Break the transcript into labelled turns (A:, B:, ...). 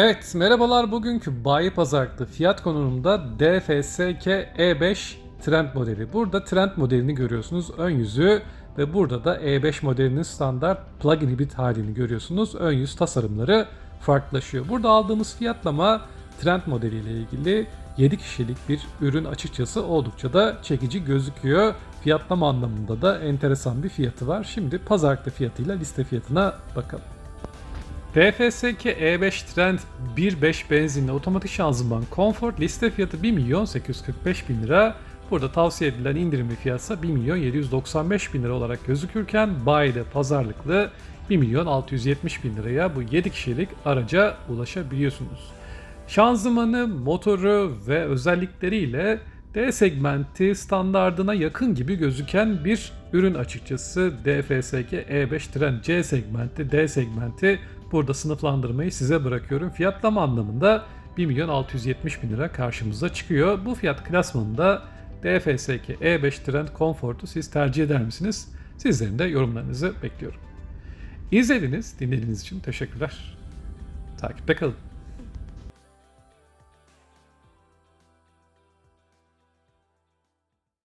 A: Evet, merhabalar. Bugünkü bayi pazarlıklı fiyat konumunda DFSK E5 E Trend modeli. Burada Trend modelini görüyorsunuz, ön yüzü ve burada da E5 modelinin standart plug-in hibrit halini görüyorsunuz. Ön yüz tasarımları farklılaşıyor. Burada aldığımız fiyatlama Trend modeliyle ilgili 7 kişilik bir ürün açıkçası oldukça da çekici gözüküyor. Fiyatlama anlamında da enteresan bir fiyatı var. Şimdi pazarlıklı fiyatıyla liste fiyatına bakalım. DFSK E5 E Trend 1.5 benzinli otomatik şanzıman Comfort liste fiyatı 1 milyon 845 bin lira. Burada tavsiye edilen indirimli fiyatsa 1 milyon 795 bin lira olarak gözükürken bayide pazarlıklı 1 milyon 670 bin liraya bu 7 kişilik araca ulaşabiliyorsunuz. Şanzımanı, motoru ve özellikleriyle D segmenti standardına yakın gibi gözüken bir ürün açıkçası. DFSK E5 E Trend C segmenti, D segmenti burada sınıflandırmayı size bırakıyorum. Fiyatlama anlamında 1 milyon 670 bin lira karşımıza çıkıyor. Bu fiyat klasmanında DFSK E5 E Trend Comfort'u siz tercih eder misiniz? Sizlerin de yorumlarınızı bekliyorum. İzlediğiniz, dinlediğiniz için teşekkürler. Takipte kalın.